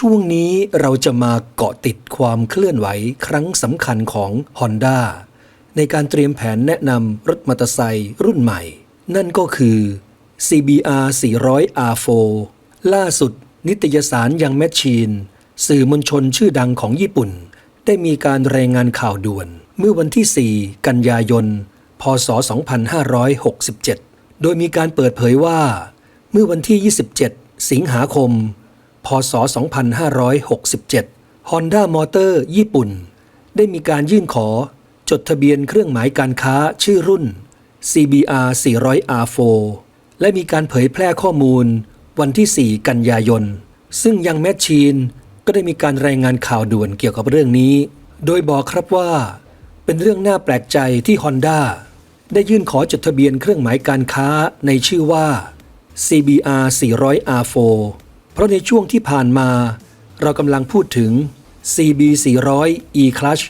ช่วงนี้เราจะมาเกาะติดความเคลื่อนไหวครั้งสำคัญของ Honda ในการเตรียมแผนแนะนำรถมอเตอร์ไซค์รุ่นใหม่ นั่นก็คือ CBR 400 R4 ล่าสุด นิตยสารยังแมชชีน สื่อมวลชนชื่อดังของญี่ปุ่น ได้มีการรายงานข่าวด่วน เมื่อวันที่ 4 กันยายน พศ 2567 โดยมีการเปิดเผยว่า เมื่อวันที่ 27 สิงหาคม พศ 2567 Honda Motor ญี่ปุ่น ได้มีการยื่นขอจดทะเบียนเครื่องหมายการค้าชื่อรุ่น CBR 400 R4 และมีการเผยแพร่ข้อมูลวันที่ 4 กันยายน ซึ่งยังแมชชีนก็ได้มีการรายงานข่าวด่วนเกี่ยวกับเรื่องนี้ โดยบอกครับว่า เป็นเรื่องน่าแปลกใจที่ Honda ได้ยื่นขอจดทะเบียนเครื่องหมายการค้าในชื่อว่า CBR 400 R4 เพราะในช่วงที่ผ่านมา เรากำลังพูดถึง CB 400 E Clutch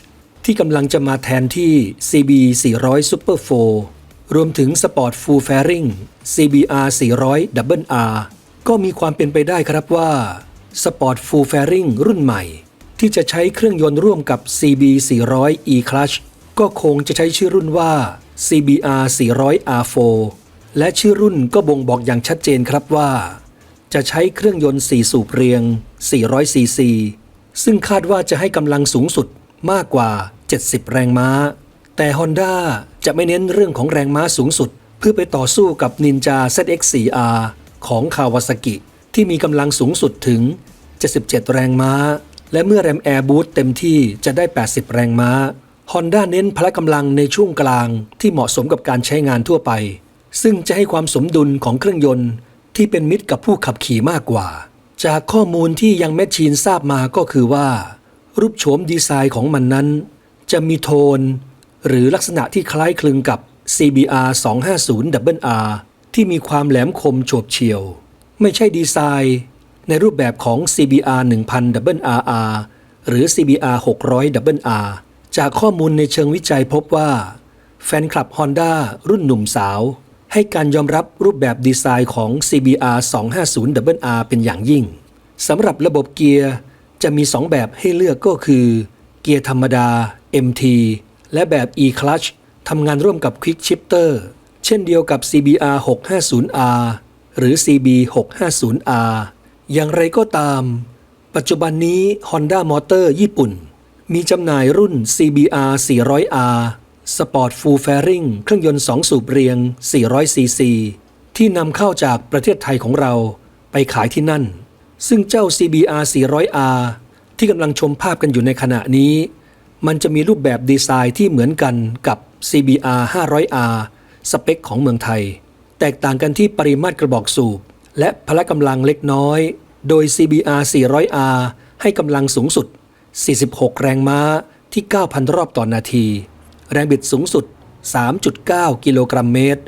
ที่กำลังจะมาแทนที่ CB 400 Super 4 รวมถึง Sport Full Fairing CBR 400 Double R ก็มีความเป็นไปได้ครับว่า Sport Full Fairing รุ่นใหม่ ที่จะใช้เครื่องยนต์ร่วมกับ CB 400 E Clutch ก็คงจะใช้ชื่อรุ่นว่า CBR 400 R4 และชื่อรุ่นก็บ่งบอกอย่างชัดเจนครับว่า จะใช้เครื่องยนต์ 4 สูบเรียง 400 ซีซี ซึ่งคาดว่าจะให้กำลังสูงสุดมากกว่า 70 แรงม้า แต่ Honda จะไม่เน้นเรื่องของแรงม้าสูงสุด เพื่อไปต่อสู้กับ Ninja ZX4R ของ Kawasaki ที่มีกำลังสูงสุดถึง 77 แรงม้า และเมื่อแรมแอร์บูตเต็มที่จะได้ 80 แรงม้า Honda เน้นพละกำลังในช่วงกลางที่เหมาะสมกับการใช้งานทั่วไป ซึ่งจะให้ความสมดุลของเครื่องยนต์ ที่เป็นมิตรกับผู้ขับขี่มากกว่า จากข้อมูลที่ยังแมชชีนทราบมาก็คือว่า รูปโฉมดีไซน์ของมันนั้น จะมีโทน หรือลักษณะที่คล้ายคลึงกับ CBR 250 R ที่มีความแหลมคมโฉบเฉี่ยว ไม่ใช่ดีไซน์ ในรูปแบบของ CBR 1000 RR หรือ CBR 600 R จากข้อมูลในเชิงวิจัยพบว่า แฟนคลับ Honda รุ่นหนุ่มสาว ให้การยอมรับรูปแบบดีไซน์ของ CBR 250 R เป็นอย่างยิ่งสำหรับระบบเกียร์จะมี 2 แบบให้เลือกก็คือ เกียร์ธรรมดา MT และแบบ E-Clutch ทำงานร่วมกับ Quick Shifter เช่นเดียวกับ CBR 650R หรือ CB 650R อย่างไรก็ตาม ปัจจุบันนี้ Honda Motor ญี่ปุ่น มีจำหน่ายรุ่น CBR 400R Sport Full Fairing เครื่องยนต์ 2 สูบเรียง 400cc ที่นำเข้าจากประเทศไทยของเราไปขายที่นั่น ซึ่งเจ้า CBR 400R ที่กำลังชมภาพกันอยู่ในขณะนี้ มันจะมีรูปแบบดีไซน์ที่เหมือนกันกับ CBR 500R สเปคของเมืองไทย แตกต่างกันที่ปริมาตรกระบอกสูบ และพละกำลังเล็กน้อย โดย CBR 400R ให้กำลังสูงสุด 46 แรงม้าที่ 9,000 รอบต่อนนาที แรงบิดสูงสุด 3.9 กิโลกรัมเมตร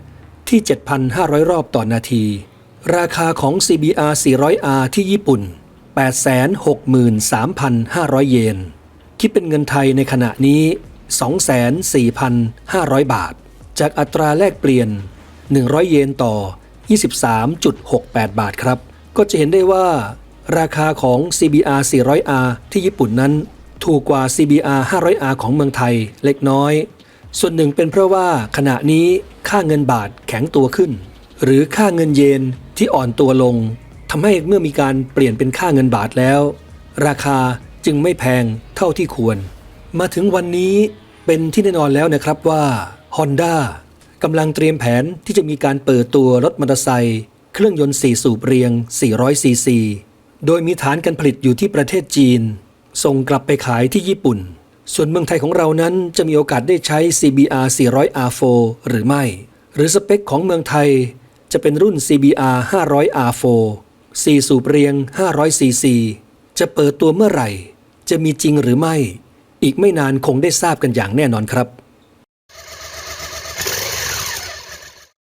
ที่ 7,500 รอบต่อนาที ราคาของ CBR 400R ที่ญี่ปุ่น 863,500 เยน คิดเป็นเงินไทยในขณะนี้ 24,500 บาท จากอัตราแลกเปลี่ยน 100 เยนต่อ 23.68 บาทครับ ก็จะเห็นได้ว่า ราคาของ CBR 400R ที่ญี่ปุ่นนั้น ถูกกว่า CBR 500R ของเมืองไทยเล็กน้อย ส่วนหนึ่งเป็นเพราะว่าขณะนี้ค่าเงินบาทแข็งตัวขึ้น หรือค่าเงินเยนที่อ่อนตัวลงทำให้เมื่อมีการเปลี่ยนเป็นค่าเงินบาทแล้ว ราคาจึงไม่แพงเท่าที่ควร มาถึงวันนี้เป็นที่แน่นอนแล้วนะครับว่า Honda กำลังเตรียมแผนที่จะมีการเปิดตัวรถมอเตอร์ไซค์เครื่องยนต์4สูบเรียง 400ซีซี โดยมีฐานการผลิตอยู่ที่ประเทศจีน ส่งกลับไปขายที่ญี่ปุ่น ส่วนเมืองไทยของเรานั้นจะมีโอกาสได้ใช้ CBR 400R4 หรือไม่ หรือสเปคของเมืองไทย จะเป็นรุ่น CBR 500R4 4 สูบเรียง 500 cc จะเปิดตัวเมื่อไหร่ จะมีจริงหรือไม่ อีกไม่นานคงได้ทราบกันอย่างแน่นอนครับ